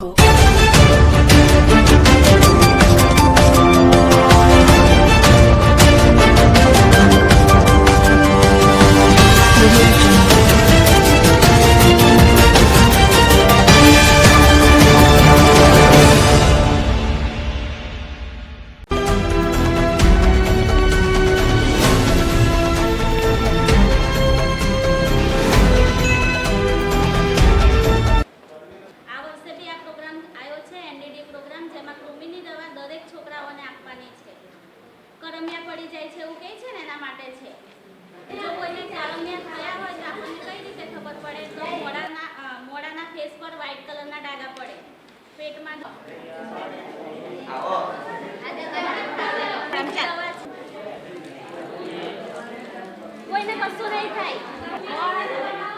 Oh. આપવાની છે કરમિયા પડી જાય છે એવું કહે છે ને એના માટે છે. જો કોઈને ચારમિયા થયા હોય તો આપણને કઈ રીતે ખબર પડે? તો મોડાના મોડાના ફેસ પર વ્હાઇટ કલરના ડાઘા પડે. પેટમાં કોઈને કશું નહીં થાય.